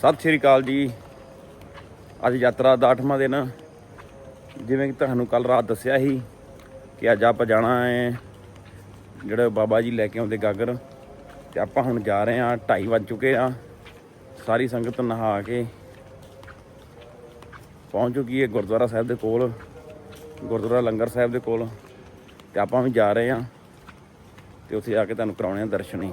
ਸਤਿ ਸ਼੍ਰੀ ਅਕਾਲ ਜੀ। ਅੱਜ ਯਾਤਰਾ ਦਾ 8ਵਾਂ ਦਿਨ। ਜਿਵੇਂ ਕਿ ਤੁਹਾਨੂੰ ਕੱਲ ਰਾਤ ਦੱਸਿਆ ਸੀ ਕਿ ਅੱਜ ਆਪਾਂ ਜਾਣਾ ਹੈ ਜਿਹੜੇ ਬਾਬਾ ਜੀ ਲੈ ਕੇ ਆਉਂਦੇ ਗਾਗਰ। ਤੇ ਆਪਾਂ ਹੁਣ ਜਾ ਰਹੇ ਹਾਂ 2:30 ਵੱਜ ਚੁੱਕੇ ਆ। ਸਾਰੀ ਸੰਗਤ ਨਹਾ ਕੇ ਪਹੁੰਚ ਚੁੱਕੀ ਹੈ ਗੁਰਦੁਆਰਾ ਸਾਹਿਬ ਦੇ ਕੋਲ, ਗੁਰਦੁਆਰਾ ਲੰਗਰ ਸਾਹਿਬ ਦੇ ਕੋਲ। ਤੇ ਆਪਾਂ ਵੀ ਜਾ ਰਹੇ ਹਾਂ ਤੇ ਉੱਥੇ ਜਾ ਕੇ ਤੁਹਾਨੂੰ ਕਰਾਉਣੇ ਆ ਦਰਸ਼ਨ। ਹੀ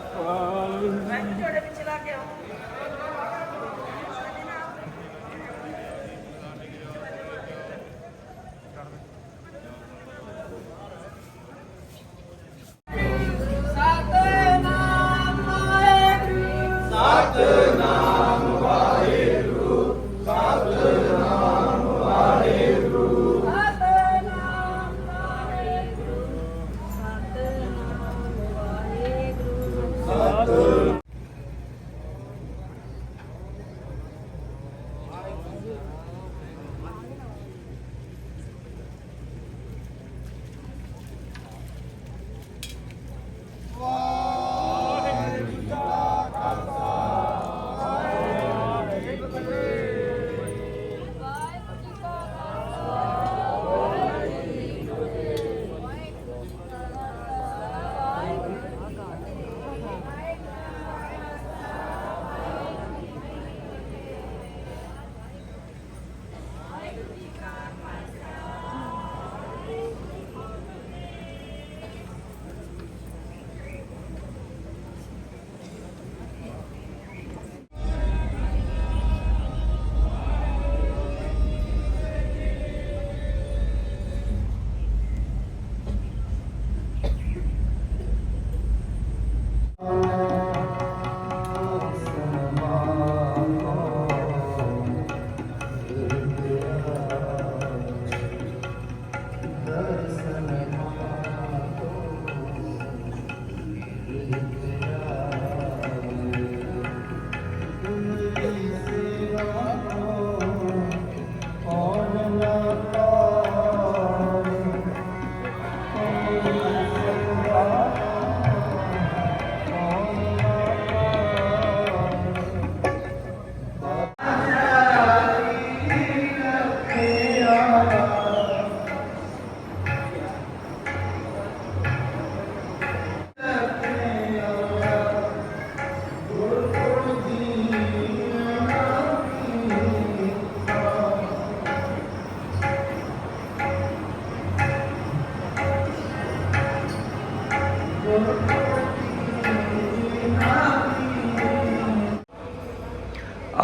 ਸਤਨਾਮ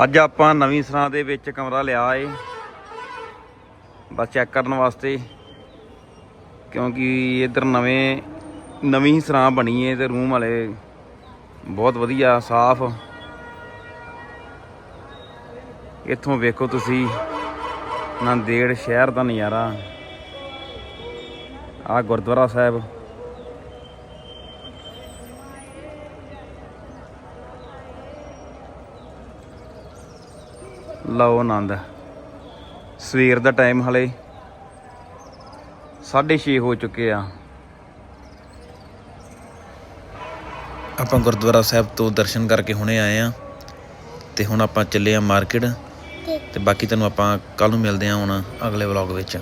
ਅੱਜ ਆਪਾਂ ਨਵੀਂ ਸਰਾਂ ਦੇ ਵਿੱਚ ਕਮਰਾ ਲਿਆ ਏ। ਬਸ ਚੈੱਕ ਕਰਨ ਵਾਸਤੇ, ਕਿਉਂਕਿ ਇਧਰ ਨਵੇਂ, ਨਵੀਂ ਹੀ ਸਰਾਂ ਬਣੀ ਏ ਤੇ ਰੂਮ ਵਾਲੇ ਬਹੁਤ ਵਧੀਆ, ਸਾਫ਼। ਇੱਥੋਂ ਵੇਖੋ ਤੁਸੀਂ ਨਾਂਦੇੜ ਸ਼ਹਿਰ ਦਾ ਨਜ਼ਾਰਾ। ਆ ਗੁਰਦੁਆਰਾ ਸਾਹਿਬ। ਲਓ ਆਨੰਦ। ਸਵੇਰ ਦਾ ਟਾਈਮ ਹਲੇ। 6:30 ਹੋ ਚੁੱਕੇ ਆ। ਆਪਾਂ ਗੁਰਦੁਆਰਾ ਸਾਹਿਬ ਤੋਂ ਦਰਸ਼ਨ ਕਰਕੇ ਹੁਣੇ ਆਏ ਆ। ਤੇ ਹੁਣ ਆਪਾਂ ਚੱਲੇ ਆ ਮਾਰਕੀਟ। ਤੇ ਬਾਕੀ ਤੁਹਾਨੂੰ ਆਪਾਂ ਕੱਲ ਨੂੰ ਮਿਲਦੇ ਆ ਹੁਣ ਅਗਲੇ ਵਲੌਗ ਵਿੱਚ।